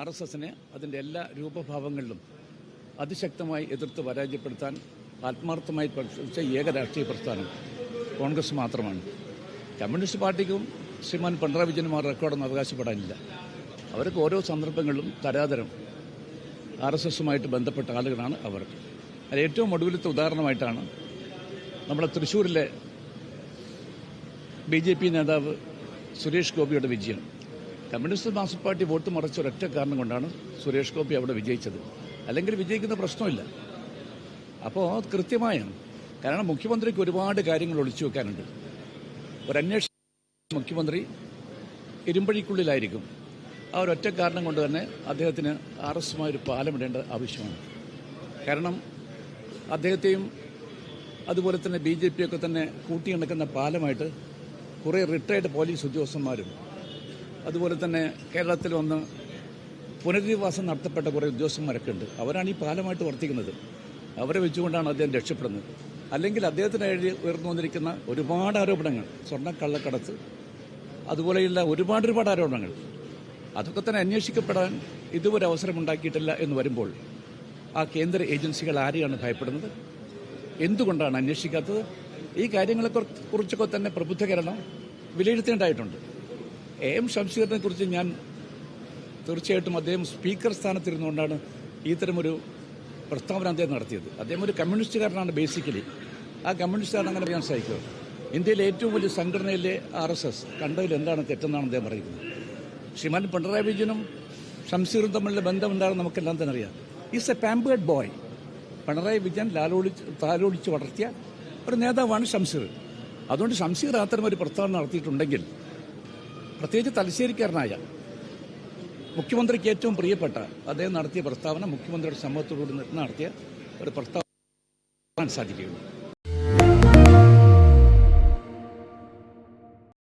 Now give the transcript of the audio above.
R S എസിനെ അതിന്റെ എല്ലാ രൂപഭാവങ്ങളിലും അതിശക്തമായി എതിർത്ത് പരാജയപ്പെടുത്താൻ ആത്മാർത്ഥമായി പരിശ്രമിച്ച ഏക രാഷ്ട്രീയ പ്രസ്ഥാനം കോൺഗ്രസ് മാത്രമാണ്. കമ്മ്യൂണിസ്റ്റ് പാർട്ടിക്കും ശ്രീമാൻ പിണറായി വിജയനും ആ റെക്കോർഡൊന്നും അവകാശപ്പെടാനില്ല. അവർക്ക് ഓരോ സന്ദർഭങ്ങളിലും തരാതരം ആർ എസ് എസുമായിട്ട് ബന്ധപ്പെട്ട ആളുകളാണ് അവർ. അതിൽ ഏറ്റവും ഒടുവിലത്തെ ഉദാഹരണമായിട്ടാണ് നമ്മുടെ തൃശ്ശൂരിലെ ബി ജെ പി നേതാവ് സുരേഷ് ഗോപിയുടെ വിജയം. കമ്മ്യൂണിസ്റ്റ് മാർക്സിസ്റ്റ് പാർട്ടി വോട്ട് മറച്ച ഒരൊറ്റ കാരണം കൊണ്ടാണ് സുരേഷ് ഗോപി അവിടെ വിജയിച്ചത്. അല്ലെങ്കിൽ വിജയിക്കുന്ന പ്രശ്നമില്ല. അപ്പോൾ കൃത്യമായാണ് കാരണം മുഖ്യമന്ത്രിക്ക് ഒരുപാട് കാര്യങ്ങൾ ഒളിച്ചു വെക്കാനുണ്ട്. ഒരു മുഖ്യമന്ത്രി ഇരുമ്പഴിക്കുള്ളിലായിരിക്കും. ആ ഒരൊറ്റ കാരണം കൊണ്ട് തന്നെ അദ്ദേഹത്തിന് ആർ എസുമായി ഒരു പാലമിടേണ്ട ആവശ്യമാണ്. കാരണം അദ്ദേഹത്തെയും അതുപോലെ തന്നെ ബി ജെ പിയൊക്കെ തന്നെ കൂട്ടിയിണക്കുന്ന പാലമായിട്ട് കുറേ റിട്ടയർഡ് പോലീസ് ഉദ്യോഗസ്ഥന്മാരും അതുപോലെ തന്നെ കേരളത്തിൽ വന്ന് പുനരധിവാസം നടത്തപ്പെട്ട കുറേ ഉദ്യോഗസ്ഥന്മാരൊക്കെ ഉണ്ട്. അവരാണ് ഈ പാലമായിട്ട് വർത്തിക്കുന്നത് അവരെ വെച്ചുകൊണ്ടാണ് അദ്ദേഹം രക്ഷപ്പെടുന്നത്. അല്ലെങ്കിൽ അദ്ദേഹത്തിന് എഴുതി ഉയർന്നു വന്നിരിക്കുന്ന ഒരുപാട് ആരോപണങ്ങൾ. സ്വർണക്കള്ളക്കടത്ത് അതുപോലെയുള്ള ഒരുപാട് ഒരുപാട് ആരോപണങ്ങൾ. അതൊക്കെ തന്നെ അന്വേഷിക്കപ്പെടാൻ ഇതുവരെ അവസരമുണ്ടാക്കിയിട്ടില്ല എന്ന് വരുമ്പോൾ ആ കേന്ദ്ര ഏജൻസികൾ ആരെയാണ് ഭയപ്പെടുന്നത്? എന്തുകൊണ്ടാണ് അന്വേഷിക്കാത്തത്? ഈ കാര്യങ്ങളെ കുറി- കുറിച്ചൊക്കെ തന്നെ പ്രബുദ്ധ കേരളം വിലയിരുത്തേണ്ടതായിട്ടുണ്ട്. എ എം ഷംസീറിനെ കുറിച്ച് ഞാൻ തീർച്ചയായിട്ടും അദ്ദേഹം സ്പീക്കർ സ്ഥാനത്തിരുന്നുകൊണ്ടാണ് ഇത്തരമൊരു പ്രസ്താവന അദ്ദേഹം നടത്തിയത്. അദ്ദേഹം ഒരു കമ്മ്യൂണിസ്റ്റുകാരനാണ് ബേസിക്കലി ആ കമ്മ്യൂണിസ്റ്റുകാരൻ അങ്ങനെ പറയാൻ സഹിക്കുക ഇന്ത്യയിലെ ഏറ്റവും വലിയ സംഘടനയിലെ ആർ എസ് എസ് കണ്ടതിൽ എന്താണ് തെറ്റെന്നാണ് അദ്ദേഹം പറയുന്നത്. ശ്രീമാൻ പിണറായി വിജയനും ഷംസീറും തമ്മിലുള്ള ബന്ധം എന്താണെന്ന് നമുക്കെല്ലാം തന്നെ അറിയാം. Is a pampered boy Pinarayi Vijayan ലാലോളിച്ച് താലോളിച്ച് വളർത്തിയ ഒരു നേതാവാണ് ഷംസീർ അതുകൊണ്ട് ഷംസീർ അത്തരം ഒരു പ്രസ്താവന നടത്തിയിട്ടുണ്ടെങ്കിൽ പ്രത്യേകിച്ച് തലശ്ശേരിക്കാരനായ മുഖ്യമന്ത്രിക്ക് ഏറ്റവും പ്രിയപ്പെട്ട അദ്ദേഹം നടത്തിയ പ്രസ്താവന മുഖ്യമന്ത്രിയുടെ സമ്മതത്തോടുകൂടി നടത്തിയ ഒരു പ്രസ്താവന സാധിക്കുകയുള്ളൂ.